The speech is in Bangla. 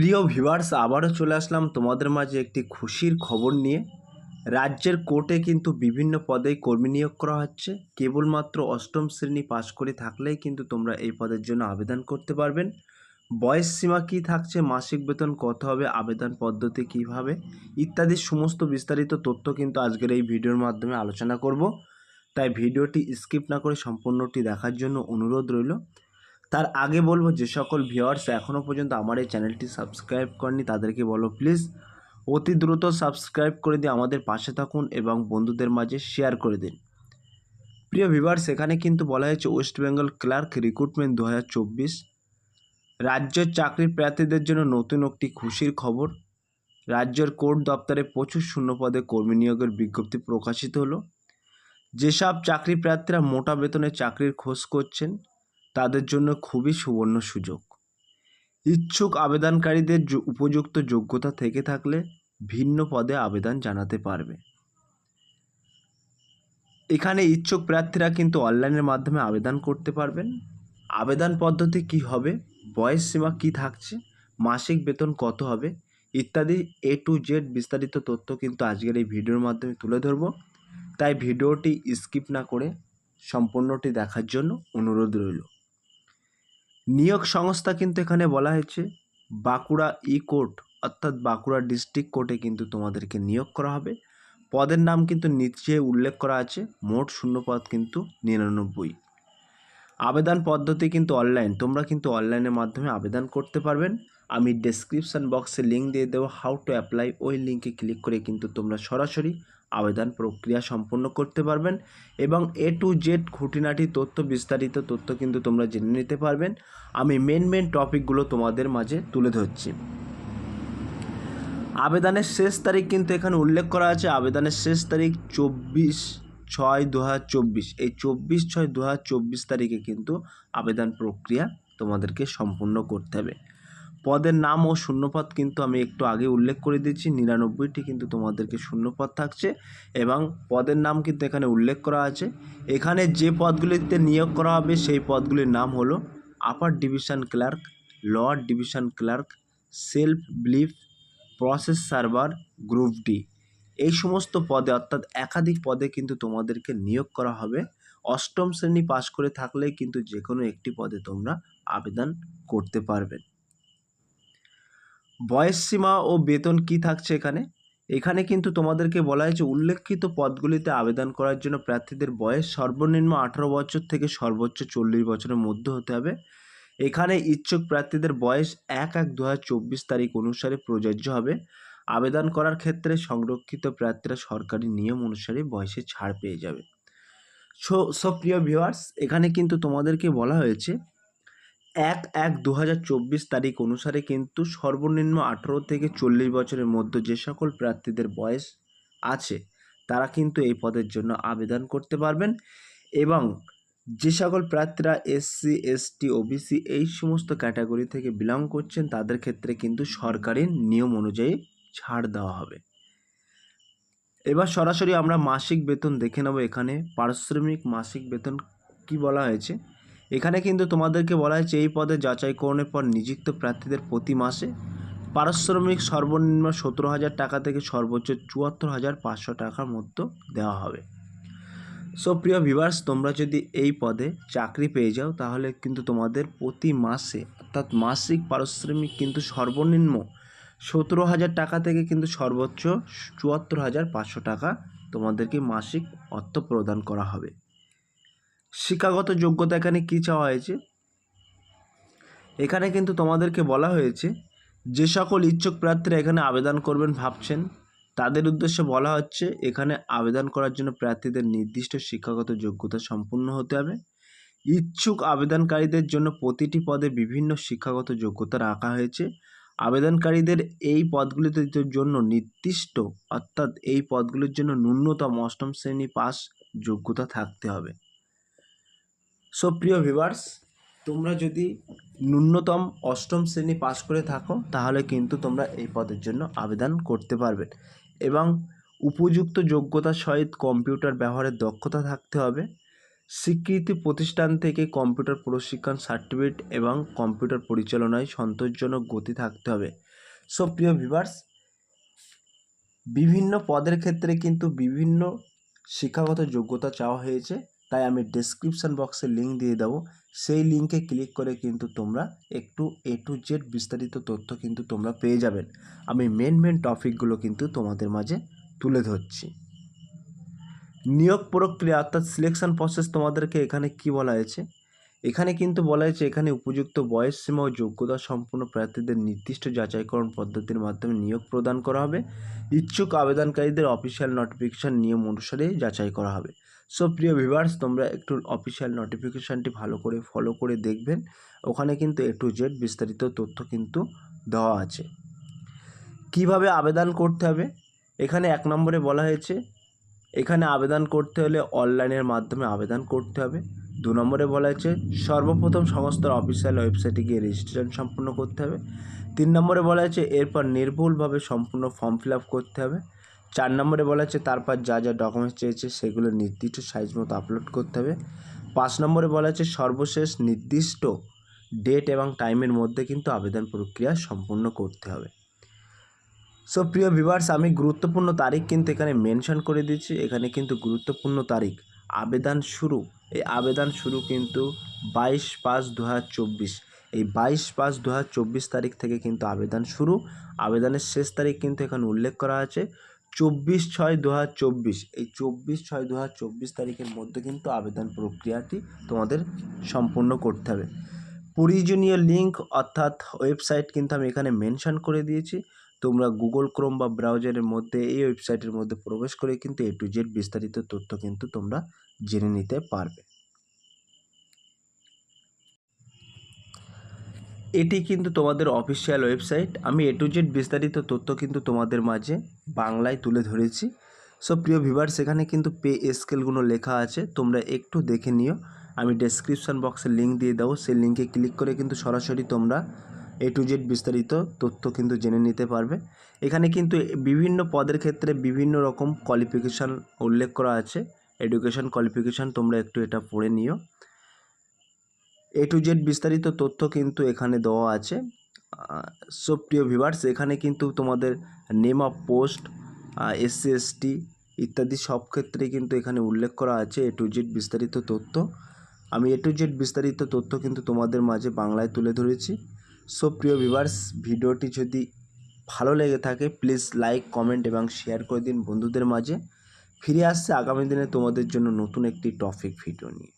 প্রিয় ভিভার্স আবারও চলে আসলাম তোমাদের মাঝে একটি খুশির খবর নিয়ে। রাজ্যের কোর্টে কিন্তু বিভিন্ন পদে কর্মী নিয়োগ করা হচ্ছে। কেবলমাত্র অষ্টম শ্রেণি পাশ করে থাকলেই কিন্তু তোমরা এই পদের জন্য আবেদন করতে পারবেন। বয়স সীমা কী থাকছে, মাসিক বেতন কত হবে, আবেদন পদ্ধতি কীভাবে, ইত্যাদি সমস্ত বিস্তারিত তথ্য কিন্তু আজকের এই ভিডিওর মাধ্যমে আলোচনা করব। তাই ভিডিওটি স্কিপ না করে সম্পূর্ণটি দেখার জন্য অনুরোধ রইল। তার আগে বলব, যে সকল ভিউয়ার্স এখনও পর্যন্ত আমার এই চ্যানেলটি সাবস্ক্রাইব করেনি তাদেরকে বলো প্লিজ অতি দ্রুত সাবস্ক্রাইব করে দিয়ে আমাদের পাশে থাকুন এবং বন্ধুদের মাঝে শেয়ার করে দিন। প্রিয় ভিউয়ার্স এখানে কিন্তু বলা হয়েছে ওয়েস্ট বেঙ্গল ক্লার্ক রিক্রুটমেন্ট দু হাজার চব্বিশ। রাজ্যের চাকরির প্রার্থীদের জন্য নতুন একটি খুশির খবর। রাজ্যের কোর্ট দপ্তরে প্রচুর শূন্যপদে কর্মী নিয়োগের বিজ্ঞপ্তি প্রকাশিত হলো। যেসব চাকরি প্রার্থীরা মোটা বেতনে চাকরির খোঁজ করছেন তাদের জন্য খুবই সুবর্ণ সুযোগ। ইচ্ছুক আবেদনকারীদের উপযুক্ত যোগ্যতা থেকে থাকলে ভিন্ন পদে আবেদন জানাতে পারবে। এখানে ইচ্ছুক প্রার্থীরা কিন্তু অনলাইনের মাধ্যমে আবেদন করতে পারবেন। আবেদন পদ্ধতি কি হবে? বয়স সীমা কী থাকছে? মাসিক বেতন কত হবে? ইত্যাদি এ টু জেড বিস্তারিত তথ্য কিন্তু আজকের এই ভিডিওর মাধ্যমে তুলে ধরব। তাই ভিডিওটি স্কিপ না করে সম্পূর্ণটি দেখার জন্য অনুরোধ রইল। নিয়োগ সংস্থা কিন্তু এখানে বলা হয়েছে, বাঁকুড়া ই কোর্ট, অর্থাৎ বাঁকুড়া ডিস্ট্রিক্ট কোর্টে কিন্তু তোমাদেরকে নিয়োগ করা হবে। পদের নাম কিন্তু নিচে উল্লেখ করা আছে, মোট শূন্য পদ কিন্তু নিরানব্বই। আবেদন পদ্ধতি কিন্তু অনলাইন তোমরা কিন্তু অনলাইনের মাধ্যমে আবেদন করতে পারবেন। আমি ডেসক্রিপশন বক্সে লিঙ্ক দিয়ে দেবো হাউ টু অ্যাপ্লাই ওই লিঙ্কে ক্লিক করে কিন্তু তোমরা সরাসরি আবেদন প্রক্রিয়া সম্পন্ন করতে পারবেন এবং এ টু জেড খুঁটিনাটি তথ্য, বিস্তারিত তথ্য কিন্তু তোমরা জেনে নিতে পারবেন। আমি মেন মেন টপিকগুলো তোমাদের মাঝে তুলে ধরছি। আবেদনের শেষ তারিখ কিন্তু এখানে উল্লেখ করা আছে। আবেদনের শেষ তারিখ চব্বিশ ছয় দু হাজার চব্বিশ। এই চব্বিশ ছয় দু হাজার চব্বিশ তারিখে কিন্তু আবেদন প্রক্রিয়া তোমাদেরকে সম্পূর্ণ করতে হবে। পদের নাম ও শূন্যপদ কিন্তু আমি একটু আগে উল্লেখ করে দিচ্ছি নিরানব্বইটি কিন্তু তোমাদেরকে শূন্যপদ থাকছে এবং পদের নাম কিন্তু এখানে উল্লেখ করা আছে। এখানে যে পদগুলিতে নিয়োগ করা হবে সেই পদগুলির নাম হলো upper division clerk, lower division clerk, self ব্লিফ, process server, group D. এই সমস্ত পদে অর্থাৎ একাধিক পদে কিন্তু তোমাদেরকে নিয়োগ করা হবে। অষ্টম শ্রেণি পাশ করে থাকলে কিন্তু যে কোনো একটি পদে তোমরা আবেদন করতে পারবে। বয়স সীমা ও বেতন কি থাকছে এখানে? এখানে কিন্তু তোমাদেরকে বলা হয়েছে উল্লেখিত পদগুলিতে আবেদন করার জন্য প্রার্থীদের বয়স সর্বনিম্ন আঠারো বছর থেকে সর্বোচ্চ চল্লিশ বছরের মধ্যে হতে হবে। এখানে ইচ্ছুক প্রার্থীদের বয়স এক এক দু তারিখ অনুসারে প্রযোজ্য হবে। আবেদন করার ক্ষেত্রে সংরক্ষিত প্রার্থীরা সরকারি নিয়ম অনুসারে বয়সে ছাড় পেয়ে যাবে। সো সব প্রিয় ভিউয়ার্স, এখানে কিন্তু তোমাদেরকে বলা হয়েছে এক এক দু হাজার চব্বিশ তারিখ অনুসারে কিন্তু সর্বনিম্ন আঠেরো থেকে চল্লিশ বছরের মধ্যে যে সকল প্রার্থীদের বয়স আছে, তারা কিন্তু এই পদের জন্য আবেদন করতে পারবেন এবং যে সকল প্রার্থীরা এসসি এসটি ওবিসি এই সমস্ত ক্যাটাগরি থেকে বিলং করছেন, তাদের ক্ষেত্রে কিন্তু সরকারি নিয়ম অনুযায়ী ছাড় দেওয়া হবে। এবার সরাসরি আমরা মাসিক বেতন দেখে নেব এখানে, পারিশ্রমিক মাসিক বেতন কি বলা হয়েছে? এখানে কিন্তু তোমাদেরকে বলা হয়েছে, এই পদে যাচাইকরণের পর নিযুক্ত প্রার্থীদের প্রতি মাসে পারিশ্রমিক সর্বনিম্ন সতেরো হাজার টাকা থেকে সর্বোচ্চ চুয়াত্তর হাজার পাঁচশো টাকার মধ্যে দেওয়া হবে। সো প্রিয় ভিভার্স তোমরা যদি এই পদে চাকরি পেয়ে যাও, তাহলে কিন্তু তোমাদের প্রতি মাসে, অর্থাৎ মাসিক পারিশ্রমিক কিন্তু সর্বনিম্ন সতেরো হাজার টাকা থেকে কিন্তু সর্বোচ্চ চুয়াত্তর হাজার পাঁচশো টাকা তোমাদেরকে মাসিক অর্থ প্রদান করা হবে। শিক্ষাগত যোগ্যতা এখানে কী চাওয়া হয়েছে? এখানে কিন্তু তোমাদেরকে বলা হয়েছে, যে সকল ইচ্ছুক প্রার্থীরা এখানে আবেদন করবেন ভাবছেন, তাদের উদ্দেশ্যে বলা হচ্ছে, এখানে আবেদন করার জন্য প্রার্থীদের নির্দিষ্ট শিক্ষাগত যোগ্যতা সম্পূর্ণ হতে হবে। ইচ্ছুক আবেদনকারীদের জন্য প্রতিটি পদে বিভিন্ন শিক্ষাগত যোগ্যতা রাখা হয়েছে। আবেদনকারীদের এই পদগুলিতে জন্য নির্দিষ্ট, অর্থাৎ এই পদগুলির জন্য ন্যূনতম অষ্টম শ্রেণি পাস যোগ্যতা থাকতে হবে। সো প্রিয় ভিভার্স তোমরা যদি ন্যূনতম অষ্টম শ্রেণি পাশ করে থাকো, তাহলে কিন্তু তোমরা এই পদের জন্য আবেদন করতে পারবে। এবং উপযুক্ত যোগ্যতার সহিত কম্পিউটার ব্যবহারের দক্ষতা থাকতে হবে। স্বীকৃতি প্রতিষ্ঠান থেকে কম্পিউটার প্রশিক্ষণ সার্টিফিকেট এবং কম্পিউটার পরিচালনায় সন্তোষজনক গতি থাকতে হবে। সো প্রিয় ভিভার্স বিভিন্ন পদের ক্ষেত্রে কিন্তু বিভিন্ন শিক্ষাগত যোগ্যতা চাওয়া হয়েছে। তাই আমি ডেসক্রিপশন বক্সে লিঙ্ক দিয়ে দেবো। সেই লিঙ্কে ক্লিক করে কিন্তু তোমরা একটু এ টু জেড বিস্তারিত তথ্য কিন্তু তোমরা পেয়ে যাবেন আমি মেন মেন টপিকগুলো কিন্তু তোমাদের মাঝে তুলে ধরছি। নিয়োগ প্রক্রিয়া অর্থাৎ সিলেকশন প্রসেস তোমাদেরকে এখানে কি বলা হয়েছে? এখানে কিন্তু বলা হয়েছে এখানে উপযুক্ত বয়স সীমা ও যোগ্যতা সম্পন্ন প্রার্থীদের নির্দিষ্ট যাচাইকরণ পদ্ধতির মাধ্যমে নিয়োগ প্রদান করা হবে। ইচ্ছুক আবেদনকারীদের অফিসিয়াল নোটিফিকেশান নিয়ম অনুসারে যাচাই করা হবে। সো প্রিয় ভিভার্স তোমরা একটু অফিসিয়াল নোটিফিকেশানটি ভালো করে ফলো করে দেখবেন। ওখানে কিন্তু এ টু জেড বিস্তারিত তথ্য কিন্তু দেওয়া আছে। কীভাবে আবেদন করতে হবে? এখানে এক নম্বরে বলা হয়েছে, এখানে আবেদন করতে হলে অনলাইনের মাধ্যমে আবেদন করতে হবে। দু নম্বরে বলা হয়েছে, সর্বপ্রথম সমস্ত অফিসিয়াল ওয়েবসাইটে গিয়ে রেজিস্ট্রেশন সম্পূর্ণ করতে হবে। তিন নম্বরে বলা হয়েছে, এরপর নির্ভুলভাবে সম্পূর্ণ ফর্ম ফিল আপ করতে হবে। চার নম্বরে বলা হচ্ছে তারপর যা যা ডকুমেন্টস চেয়েছে সেগুলো নির্দিষ্ট সাইজ মতো আপলোড করতে হবে। পাঁচ নম্বরে বলা হচ্ছে সর্বশেষ নির্দিষ্ট ডেট এবং টাইমের মধ্যে কিন্তু আবেদন প্রক্রিয়া সম্পূর্ণ করতে হবে। সো প্রিয় ভিভার্স আমি গুরুত্বপূর্ণ তারিখ কিন্তু এখানে মেনশন করে দিচ্ছি এখানে কিন্তু গুরুত্বপূর্ণ তারিখ, আবেদন শুরু। এই আবেদন শুরু কিন্তু বাইশ পাঁচ দু এই বাইশ পাঁচ দু তারিখ থেকে কিন্তু আবেদন শুরু। আবেদনের শেষ তারিখ কিন্তু এখানে উল্লেখ করা আছে। চব্বিশ ছয় দু হাজার চব্বিশ। এই চব্বিশ ছয় দু হাজার চব্বিশ তারিখের মধ্যে কিন্তু আবেদন প্রক্রিয়াটি তোমাদের সম্পূর্ণ করতে হবে। প্রয়োজনীয় লিঙ্ক অর্থাৎ ওয়েবসাইট কিন্তু আমি এখানে মেনশন করে দিয়েছি। তোমরা গুগল ক্রোম বা ব্রাউজারের মধ্যে এই ওয়েবসাইটের মধ্যে প্রবেশ করে কিন্তু এ টু জেড বিস্তারিত তথ্য কিন্তু তোমরা জেনে নিতে পারবে। এটি কিন্তু তোমাদের অফিসিয়াল ওয়েবসাইট আমি এ টু জেড বিস্তারিত তথ্য কিন্তু তোমাদের মাঝে বাংলায় তুলে ধরেছি। সো প্রিয় ভিভার সেখানে কিন্তু পে স্কেলগুলো লেখা আছে। তোমরা একটু দেখে নিও। আমি ডেসক্রিপশন বক্সে লিঙ্ক দিয়ে দেবো। সেই লিঙ্কে ক্লিক করে কিন্তু সরাসরি তোমরা এ টু জেড বিস্তারিত তথ্য কিন্তু জেনে নিতে পারবে। এখানে কিন্তু বিভিন্ন পদের ক্ষেত্রে বিভিন্ন রকম কোয়ালিফিকেশান উল্লেখ করা আছে। এডুকেশন কোয়ালিফিকেশান তোমরা একটু এটা পড়ে নিও। এ টু জেড বিস্তারিত তথ্য কিন্তু এখানে দেওয়া আছে। সো প্রিয় ভিভার্স এখানে কিন্তু তোমাদের name of post SC ST ইত্যাদি সব ক্ষেত্রে কিন্তু এখানে উল্লেখ করা আছে এ টু জেড বিস্তারিত তথ্য। আমি এ টু জেড বিস্তারিত তথ্য কিন্তু তোমাদের মাঝে বাংলায় তুলে ধরেছি। সো প্রিয় ভিভার্স ভিডিওটি যদি ভালো লেগে থাকে প্লিজ লাইক কমেন্ট এবং শেয়ার করে দিন বন্ধুদের মাঝে। ফিরে আসছে আগামী দিনে তোমাদের জন্য নতুন একটি টপিক ভিডিও নিয়ে।